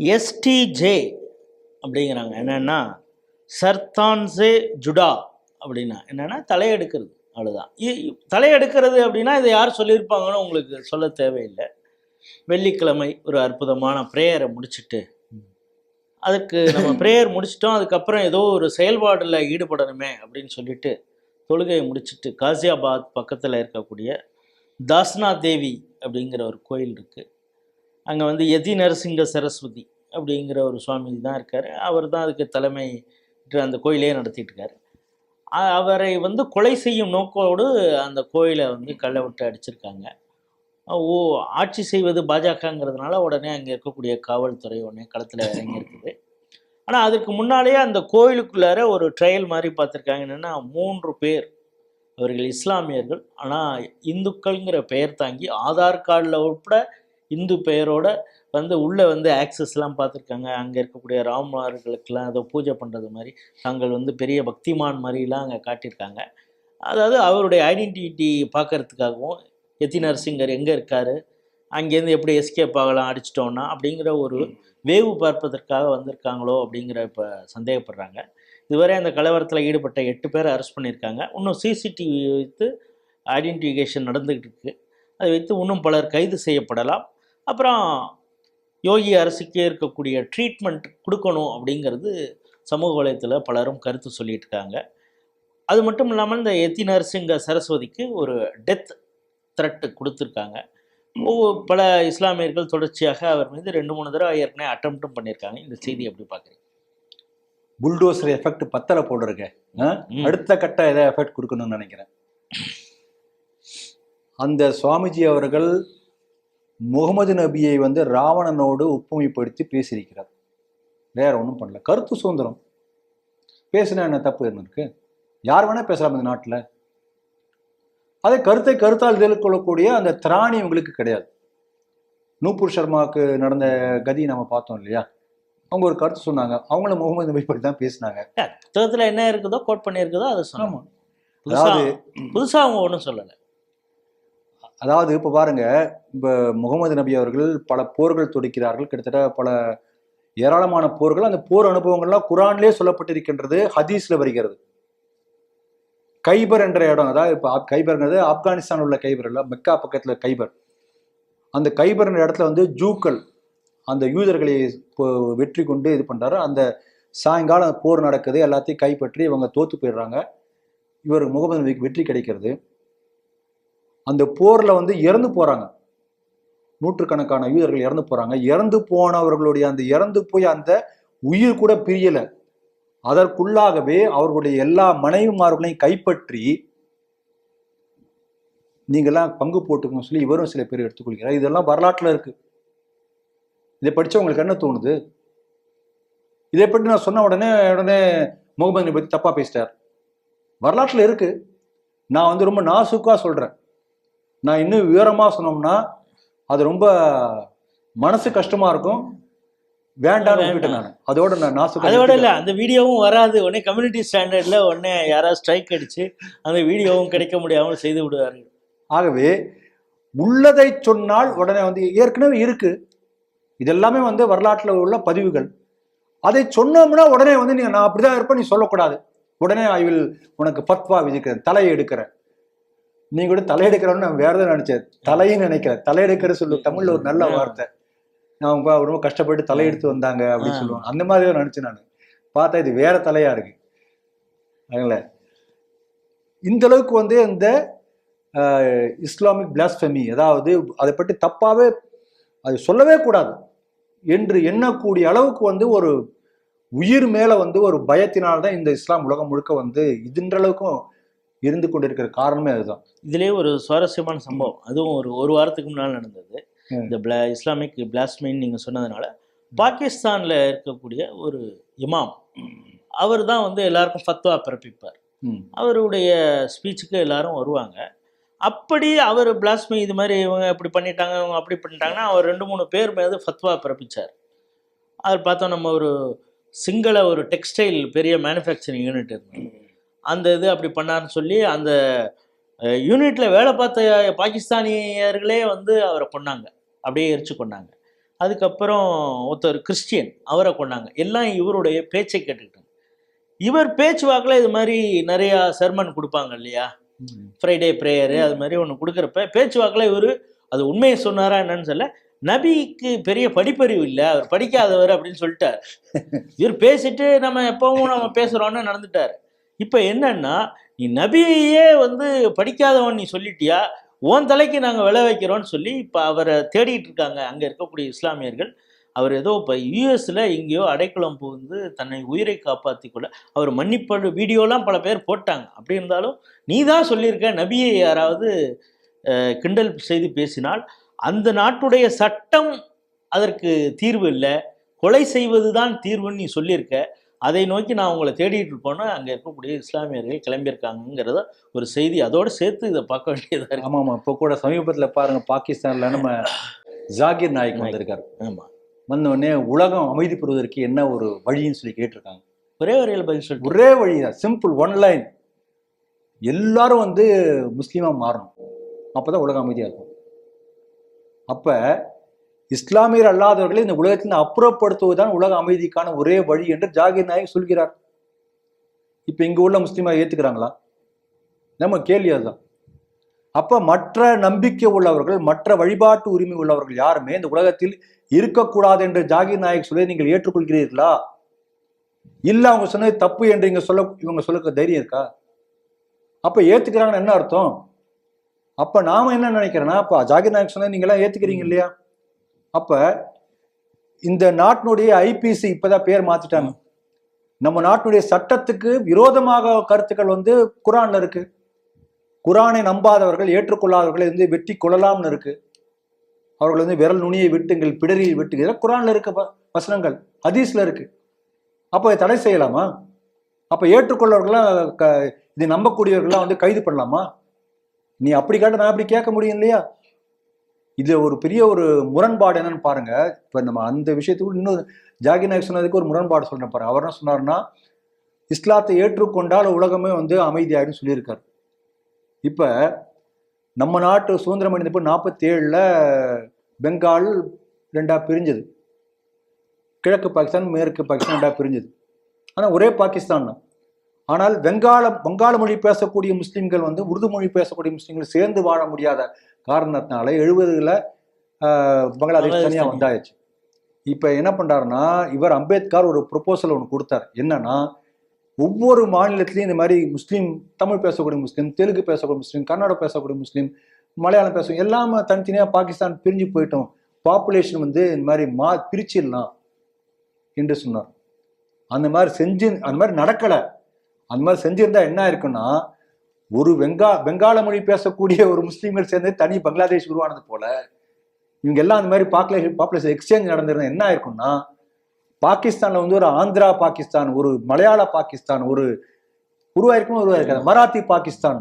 எஸ்டிஜே அப்படிங்கிறாங்க. என்னன்னா சர்தான்சே ஜுடா அப்படின்னா. என்னன்னா தலையெடுக்கிறது. அவ்வளோதான் இ- தலையெடுக்கிறது அப்படின்னா இதை யார் சொல்லியிருப்பாங்கன்னு உங்களுக்கு சொல்ல தேவையில்லை. வெள்ளிக்கிழமை ஒரு அற்புதமான ப்ரேயரை முடிச்சுட்டு அதுக்கு நம்ம ப்ரேயர் முடிச்சிட்டோம் அதுக்கப்புறம் ஏதோ ஒரு செயல்பாடில் ஈடுபடணுமே அப்படின்னு சொல்லிட்டு தொழுகையை முடிச்சிட்டு காசியாபாத் பக்கத்தில் இருக்கக்கூடிய தாஸ்னா தேவி அப்படிங்கிற ஒரு கோயில் இருக்குது அங்கே வந்து எதி நரசிங்க சரஸ்வதி அப்படிங்கிற ஒரு சுவாமி தான் இருக்கார். அவர் தான் அதுக்கு தலைமை அந்த கோயிலே நடத்திட்டு இருக்காரு. அவரை வந்து கொலை செய்யும் நோக்கோடு அந்த கோயிலை வந்து கல்லை விட்டு அடிச்சிருக்காங்க. ஓ ஆட்சி செய்வது பாஜகங்கிறதுனால உடனே அங்கே இருக்கக்கூடிய காவல்துறை உடனே களத்தில் இறங்கி இருக்குது. ஆனால் அதுக்கு முன்னாலேயே அந்த கோயிலுக்குள்ளார ஒரு ட்ரையல் மாதிரி பார்த்துருக்காங்க. என்னென்னா மூன்று பேர். அவர்கள் இஸ்லாமியர்கள். ஆனால் இந்துக்கள்ங்கிற பெயர் தாங்கி ஆதார் கார்டில் உட்பட இந்து பெயரோட வந்து உள்ளே வந்து ஆக்சஸ்லாம் பார்த்துருக்காங்க. அங்கே இருக்கக்கூடிய ராமர்களுக்கெல்லாம் ஏதோ பூஜை பண்ணுறது மாதிரி தாங்கள் வந்து பெரிய பக்திமான் மாதிரிலாம் அங்கே காட்டியிருக்காங்க. அதாவது அவருடைய ஐடென்டிட்டி பார்க்கறதுக்காகவும் எத்தி நரசிங்கர் எங்கே இருக்கார் அங்கேருந்து எப்படி எஸ்கேப் ஆகலாம் அடிச்சிட்டோன்னா அப்படிங்கிற ஒரு வேவு பார்ப்பதற்காக வந்திருக்காங்களோ அப்படிங்கிற இப்போ சந்தேகப்படுறாங்க. இதுவரை அந்த கலவரத்தில் ஈடுபட்ட எட்டு பேரை அரெஸ்ட் பண்ணியிருக்காங்க. இன்னும் சிசிடிவி வைத்து ஐடென்டிஃபிகேஷன் நடந்துக்கிட்டு இருக்கு. அதை வைத்து இன்னும் பலர் கைது செய்யப்படலாம். அப்புறம் யோகி அரசுக்கே இருக்கக்கூடிய ட்ரீட்மெண்ட் கொடுக்கணும் அப்படிங்கிறது சமூக வலைத்தில் பலரும் கருத்து சொல்லிட்டு இருக்காங்க அது மட்டும் இல்லாமல் இந்த எத்தி நரசிங்க சரஸ்வதிக்கு ஒரு டெத் த்ரெட்டு கொடுத்துருக்காங்க. ஒவ்வொரு பல இஸ்லாமியர்கள் தொடர்ச்சியாக அவர் மீது ரெண்டு மூணு தடவை ஏற்கனவே அட்டம்ப்டும் பண்ணியிருக்காங்க இந்த செய்தி எப்படி பார்க்குறீங்க? புல்டோசர் எஃபெக்ட் பத்தல ம். அடுத்த கட்ட எதை எஃபெக்ட் கொடுக்கணும்னு நினைக்கிறேன். அந்த சுவாமிஜி அவர்கள் முகமது நபியை வந்து ராவணனோடு ஒப்புமைப்படுத்தி பேசியிருக்கிறார். வேற ஒன்றும் பண்ணல. கருத்து சுதந்திரம். பேசினா என்ன தப்பு இருக்கு யார் வேணா பேசலாம் இந்த நாட்டில். அதே கருத்தை கருத்தால் எதிர்கொள்ளக்கூடிய அந்த திராணி உங்களுக்கு கிடையாது. நூபுர் சர்மாவுக்கு நடந்த கதி நம்ம பார்த்தோம் இல்லையா? அவங்க ஒரு கருத்து சொன்னாங்க. அவங்களும் முகமது நபி பற்றி தான் பேசினாங்க. புத்தகத்தில் என்ன இருக்குதோ கோட் பண்ணியிருக்குதோ அதை சொன்னாங்க. புதுசாக அவங்க ஒன்றும் சொல்லலை. அதாவது இப்போ பாருங்க இப்போ முகமது நபி அவர்கள் பல போர்கள் தொடுக்கிறார்கள். கிட்டத்தட்ட பல ஏராளமான போர்கள். அந்த போர் அனுபவங்கள்லாம் குரான்லேயே சொல்லப்பட்டிருக்கின்றது ஹதீஸ்ல வருகிறது. கைபர் என்ற இடம் அதாவது இப்போ கைபர்ங்கிறது ஆப்கானிஸ்தான் உள்ள கைபர் இல்லை மெக்கா பக்கத்தில் கைபர். அந்த கைபர் என்ற இடத்துல வந்து ஜூக்கள் அந்த யூதர்களை இப்போ வெற்றி கொண்டு இது பண்ணுறாரு அந்த சாயங்காலம் போர் நடக்குது எல்லாத்தையும் கைப்பற்றி இவங்க தோத்து போயிடுறாங்க. இவர் முகமது நபிக்கு வெற்றி கிடைக்கிறது. அந்த போரில் வந்து இறந்து போகிறாங்க நூற்றுக்கணக்கான யூதர்கள் இறந்து போகிறாங்க இறந்து போனவர்களுடைய அந்த இறந்து போய் அந்த உயிர் கூட பிரியலை. அதற்குள்ளாகவே அவர்களுடைய எல்லா மனைவிமார்களையும் கைப்பற்றி நீங்கள்லாம் பங்கு போட்டுக்கணும் சொல்லி இவரும் சில பேர் எடுத்துக்கொள்கிறார். இதெல்லாம் வரலாற்றில் இருக்குது இதை படித்து உங்களுக்கு என்ன தோணுது? இதை பற்றி நான் சொன்ன உடனே உடனே முகமது பற்றி தப்பாக பேசிட்டார். வரலாற்றில் இருக்குது நான் வந்து ரொம்ப நாசுக்காக சொல்கிறேன் நான் இன்னும் விவரமா சொன்னோம்னா அது ரொம்ப மனசு கஷ்டமா இருக்கும். வேண்டாம்னு விட்டுட்டேன் நான். அதோட நான் நாசுக்கா அதை விட நிறுத்திட்டேன். இல்லை அந்த வீடியோவும் வராது. உடனே கம்யூனிட்டி ஸ்டாண்டர்டில் உடனே யாராவது ஸ்ட்ரைக் அடிச்சு அந்த வீடியோவும் கிடைக்க முடியாமல் செய்து விடுவார்கள். ஆகவே உள்ளதை சொன்னால் உடனே வந்து ஏற்கனவே இருக்கு. இதெல்லாமே வந்து வரலாற்றுல உள்ள பதிவுகள். அதை சொன்னோம்னா உடனே வந்து நீ நான் அப்படிதான் இருப்பேன் நீ சொல்லக்கூடாது. உடனே ஐ வில் உனக்கு பத்வா விதிக்கிறேன் தலையை எடுக்கிறேன். நீ கூட தலையெடுக்கிறோன்னு நான் வேற எதாவது நினைச்சேன். தலையும் நினைக்கிறேன் தலையெடுக்கிற சொல்லு தமிழ்ல ஒரு நல்ல வார்த்தை. நான் ரொம்ப ரொம்ப கஷ்டப்பட்டு தலையெடுத்து வந்தாங்க அப்படின்னு. சொல்லுவாங்க. அந்த மாதிரி தான் நினைச்சேன் நான். பார்த்தா இது வேற தலையா இருக்கு. அதனால இந்த அளவுக்கு வந்து இந்த இஸ்லாமிக் பிளாஸ்பெமி அதாவது அதை பற்றி தப்பாவே அது சொல்லவே கூடாது. என்று எண்ணக்கூடிய அளவுக்கு வந்து ஒரு உயிர் மேல வந்து ஒரு பயத்தினால்தான் இந்த இஸ்லாம் உலகம் முழுக்க வந்து இதுன்ற அளவுக்கும் இருந்து கொண்டிருக்கிற காரணமே அதுதான். இதுலேயே ஒரு சுவாரஸ்யமான சம்பவம். அதுவும் ஒரு ஒரு வாரத்துக்கு முன்னால் நடந்தது. இந்த பிளா இஸ்லாமிக் பிளாஸ்மின்னு நீங்கள் சொன்னதுனால பாகிஸ்தானில் இருக்கக்கூடிய ஒரு இமாம் அவர் தான் வந்து எல்லாருக்கும் ஃபத்வா பிறப்பிப்பார். அவருடைய ஸ்பீச்சுக்கு எல்லாரும் வருவாங்க. அப்படி அவர் பிளாஸ்மி இது மாதிரி இவங்க இப்படி பண்ணிட்டாங்க இவங்க அப்படி பண்ணிட்டாங்கன்னா அவர் ரெண்டு மூணு பேர் மீது ஃபத்வா பிறப்பிச்சார். அவர் பார்த்தோம் நம்ம ஒரு சிங்கள ஒரு டெக்ஸ்டைல் பெரிய மேனுஃபேக்சரிங் யூனிட் இருந்தது அந்த இது அப்படி பண்ணாருன்னு சொல்லி அந்த யூனிட்ல வேலை பார்த்த பாகிஸ்தானியர்களே வந்து அவரை கொன்னாங்க. அப்படியே எரிச்சு கொண்டாங்க அதுக்கப்புறம் ஒருத்தர் கிறிஸ்டியன் அவரை கொண்டாங்க எல்லாம் இவருடைய பேச்சை கேட்டுக்கிட்டாங்க. இவர் பேச்சுவாக்கில் இது மாதிரி நிறையா சர்மன் கொடுப்பாங்க இல்லையா? ஃப்ரைடே ப்ரேயரு அது மாதிரி ஒன்று கொடுக்குறப்ப பேச்சுவாக்கில் இவர் அது உண்மையை சொன்னாரா என்னன்னு சொல்ல நபிக்கு பெரிய படிப்பறிவு இல்லை அவர் படிக்காதவர் அப்படின்னு சொல்லிட்டார். இவர் பேசிட்டு நம்ம எப்பவும் நம்ம பேசுகிறோன்னு நடந்துட்டார். இப்போ என்னன்னா நீ நபியையே வந்து படிக்காதவன் நீ சொல்லிட்டியா? உன் தலைக்கு நாங்கள் விளை வைக்கிறோன்னு சொல்லி இப்போ அவரை தேடிட்டு இருக்காங்க. அங்கே இருக்கக்கூடிய இஸ்லாமியர்கள். அவர் ஏதோ இப்போ யூஎஸில் எங்கேயோ அடைக்கலம் புகுந்து தன்னை உயிரை காப்பாற்றி கொள்ள அவர் மன்னிப்படு வீடியோலாம் பல பேர் போட்டாங்க. அப்படி இருந்தாலும் நீ தான் சொல்லியிருக்க நபியை யாராவது கிண்டல் செய்து பேசினால் அந்த நாட்டுடைய சட்டம் அதற்கு தீர்வு இல்லை. கொலை செய்வது தான் தீர்வுன்னு நீ சொல்லியிருக்க. அதை நோக்கி நான் உங்களை தேடிட்டு இருப்போன்னா அங்கே இருக்கக்கூடிய இஸ்லாமியர்கள் கிளம்பியிருக்காங்கங்கிறத ஒரு செய்தி. அதோடு சேர்த்து இதை பார்க்க வேண்டியதாக இருக்கு. ஆமா ஆமா இப்போ கூட சமீபத்துல பாருங்க பாகிஸ்தான்ல நம்ம ஜாகிர் நாயக் வந்திருக்காரு. ஆமாம் வந்த உடனே உலகம் அமைதி பெறுவதற்கு என்ன ஒரு வழின்னு சொல்லி கேட்டிருக்காங்க. ஒரே வரையில் பதில் சொல்லிட்டு ஒரே வழி தான் சிம்பிள் ஒன் லைன் எல்லாரும் வந்து முஸ்லீமா மாறணும். அப்பதான் உலகம் அமைதியா இருக்கும். அப்ப இஸ்லாமியர் அல்லாதவர்களை இந்த உலகத்தில் அப்புறப்படுத்துவதுதான் உலக அமைதிக்கான ஒரே வழி என்று ஜாகிர் நாயக் சொல்கிறார். இப்ப இங்க உள்ள முஸ்லீமா ஏத்துக்கிறாங்களா? நம்ம கேள்வி அதுதான். அப்ப மற்ற நம்பிக்கை உள்ளவர்கள் மற்ற வழிபாட்டு உரிமை உள்ளவர்கள் யாருமே இந்த உலகத்தில் இருக்கக்கூடாது என்று ஜாகிர் நாயக் சொல்லி நீங்கள் ஏற்றுக்கொள்கிறீர்களா? இல்ல அவங்க சொன்னது தப்பு என்று இங்க சொல்ல இவங்க சொல்ல தைரியம் இருக்கா? அப்ப ஏத்துக்கிறாங்கன்னு என்ன அர்த்தம்? அப்ப நாம என்ன நினைக்கிறோன்னா அப்ப ஜாகிர் நாயக் சொன்னது நீங்க எல்லாம் ஏத்துக்கிறீங்க இல்லையா? அப்ப இந்த நாட்டினுடைய ஐபிசி இப்பதான் பேர் மாத்திட்டாங்க. நம்ம நாட்டினுடைய சட்டத்துக்கு விரோதமாக கருத்துக்கள் வந்து குரான்ல இருக்கு. குரானை நம்பாதவர்கள் ஏற்றுக்கொள்ளாதவர்களை வந்து வெட்டி கொள்ளலாம்னு இருக்கு. அவர்கள் வந்து விரல் நுனியை வெட்டுங்கள் பிடரியை வெட்டுங்கள். குரான்ல இருக்க வசனங்கள் ஹதீஸ்ல இருக்கு. அப்போ தடை செய்யலாமா? அப்ப ஏற்றுக்கொள்ளவர்கள்லாம் க- இதை நம்பக்கூடியவர்கள்லாம் வந்து கைது பண்ணலாமா? நீ அப்படி கேட்ட நான் அப்படி கேட்க முடியும் இல்லையா? இது ஒரு பெரிய ஒரு முரண்பாடு என்னன்னு பாருங்க. இப்ப நம்ம அந்த விஷயத்துக்கு இன்னும் ஜாகிர் நாயக் சொன்னதுக்கு ஒரு முரண்பாடு சொல்றேன் பாருங்க அவர் என்ன சொன்னாருன்னா இஸ்லாத்தை ஏற்றுக்கொண்டால் உலகமே வந்து அமைதியாயிடும் சொல்லியிருக்காரு. இப்ப நம்ம நாட்டு சுதந்திரம் அடைந்தப்போ நாற்பத்தி ஏழுல பெங்கால் ரெண்டா பிரிஞ்சது. கிழக்கு பாகிஸ்தான் மேற்கு பாகிஸ்தான் ரெண்டா பிரிஞ்சது. ஆனால் ஒரே பாகிஸ்தான் தான். ஆனால் வெங்காள வங்காள மொழி பேசக்கூடிய முஸ்லீம்கள் வந்து உருது மொழி பேசக்கூடிய முஸ்லீம்கள் சேர்ந்து வாழ முடியாத காரணத்தினால எழுபதுல பங்களாதேஷ் பங்களாதேஷ் தனியா தனியா. வந்தாச்சு இப்ப என்ன பண்றாருன்னா இவர் அம்பேத்கர் ஒரு ப்ரொபோசல் ஒன்று கொடுத்தார். என்னன்னா ஒவ்வொரு மாநிலத்திலையும் இந்த மாதிரி முஸ்லீம் தமிழ் பேசக்கூடிய முஸ்லீம் தெலுங்கு பேசக்கூடிய முஸ்லீம் கன்னடம் பேசக்கூடிய முஸ்லீம் மலையாளம் பேச எல்லாமே தனித்தனியா பாகிஸ்தான் பிரிஞ்சு போயிட்டோம். பாப்புலேஷன் வந்து இந்த மாதிரி மா பிரிச்சிடலாம் என்று சொன்னார். அந்த மாதிரி செஞ்சு அந்த மாதிரி நடக்கல. அந்த மாதிரி செஞ்சிருந்தா என்ன இருக்குன்னா ஒரு வெங்கா பெங்கால மொழி பேசக்கூடிய ஒரு முஸ்லீம்கள் சேர்ந்து தனி பங்களாதேஷ் உருவானது போல இவங்க எல்லாம் அந்த மாதிரி பாப்புலேஷன் பாப்புலேஷன் எக்ஸ்சேஞ்ச் நடந்திருந்தா என்ன ஆயிருக்கும்னா பாகிஸ்தான்ல வந்து ஒரு ஆந்திரா பாகிஸ்தான் ஒரு மலையாள பாகிஸ்தான் ஒரு உருவாயிருக்கும் உருவாயிருக்காது. மராத்தி பாகிஸ்தான்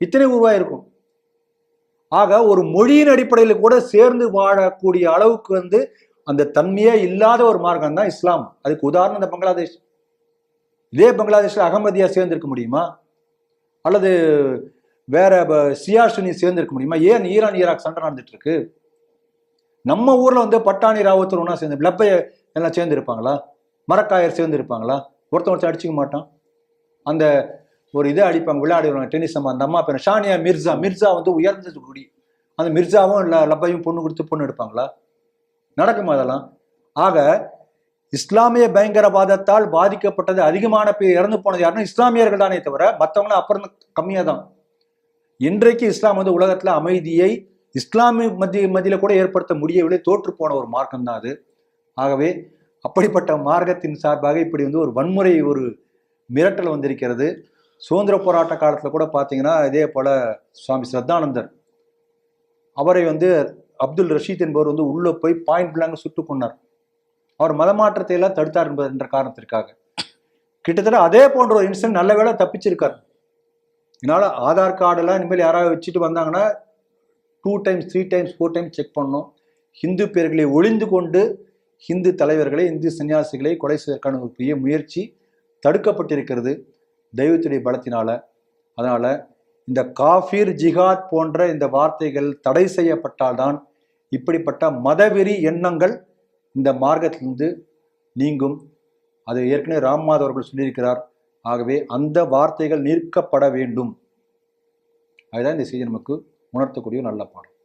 இத்தனை உருவாயிருக்கும். ஆக ஒரு மொழியின் அடிப்படையில் கூட சேர்ந்து வாழக்கூடிய அளவுக்கு வந்து அந்த தன்மையே இல்லாத ஒரு மார்க்கம் தான் இஸ்லாம். அதுக்கு உதாரணம் இந்த பங்களாதேஷ். இதே பங்களாதேஷ்ல அகமதியா சேர்ந்திருக்க முடியுமா? அல்லது வேற சியாசுனி சேர்ந்திருக்க முடியுமா? ஏன் ஈரான் ஈராக் சண்டை நடந்துட்டு இருக்கு நம்ம ஊர்ல வந்து பட்டாணி ராவத்தர் ஒன்றா சேர்ந்து லப்பைய எல்லாம் சேர்ந்து இருப்பாங்களா மரக்காயர் சேர்ந்து இருப்பாங்களா ஒருத்தன் ஒருத்தன் அடிச்சுக்க மாட்டான். அந்த ஒரு இதை அடிப்பாங்க விளையாடுவாங்க டென்னிஸ் அம்மா அந்த அம்மா பேர் ஷானியா மிர்சா. மிர்சா வந்து உயர்ந்த குடி. அந்த மிர்சாவும் இல்லை லப்பையும் பொண்ணு கொடுத்து பொண்ணு எடுப்பாங்களா? நடக்குமா அதெல்லாம்? ஆக இஸ்லாமிய பயங்கரவாதத்தால் பாதிக்கப்பட்டது அதிகமான பேர் இறந்து போனது யாருன்னா இஸ்லாமியர்கள் தானே தவிர மற்றவங்களும் அப்புறம் கம்மியாக தான். இன்றைக்கு இஸ்லாம் வந்து உலகத்தில் அமைதியை இஸ்லாமிய மத்திய மத்தியில் கூட ஏற்படுத்த முடியவில்லை. தோற்று போன ஒரு மார்க்கம் தான் அது. ஆகவே அப்படிப்பட்ட மார்க்கத்தின் சார்பாக இப்படி வந்து ஒரு வன்முறை ஒரு மிரட்டல் வந்திருக்கிறது. சுதந்திர போராட்ட காலத்தில் கூட பார்த்தீங்கன்னா இதே போல சுவாமி ஸ்ரத்தானந்தர் அவரை வந்து அப்துல் ரஷீத் என்பவர் வந்து உள்ளே போய் பாயிண்ட் பிளாங்க சுட்டு கொண்டார் அவர் மதமாற்றத்தை எல்லாம் தடுத்தார் என்பது என்ற காரணத்திற்காக. கிட்டத்தட்ட அதே போன்ற ஒரு இன்சிடென்ட் நல்ல வேலை தப்பிச்சிருக்கார். இதனால ஆதார் கார்டெல்லாம் இனிமேல் யாராவது வச்சுட்டு வந்தாங்கன்னா two times three times four times check பண்ணணும். ஹிந்து பேர்களை ஒளிந்து கொண்டு ஹிந்து தலைவர்களை இந்து சன்னியாசிகளை கொலை செய்வதற்கான ஒரு பெரிய முயற்சி தடுக்கப்பட்டிருக்கிறது தெய்வத்துடைய பலத்தினால. அதனால் இந்த காஃபீர் ஜிஹாத் போன்ற இந்த வார்த்தைகள் தடை செய்யப்பட்டால்தான் இப்படிப்பட்ட மதவெறி எண்ணங்கள் இந்த மார்க்கத்திலிருந்து நீங்கும். அது ஏற்கனவே ராம்மாதவ் அவர்கள் சொல்லியிருக்கிறார். ஆகவே அந்த வார்த்தைகள் நிற்கப்பட வேண்டும். அதுதான் இந்த செய்தி நமக்கு உணர்த்தக்கூடிய நல்ல பாடம்.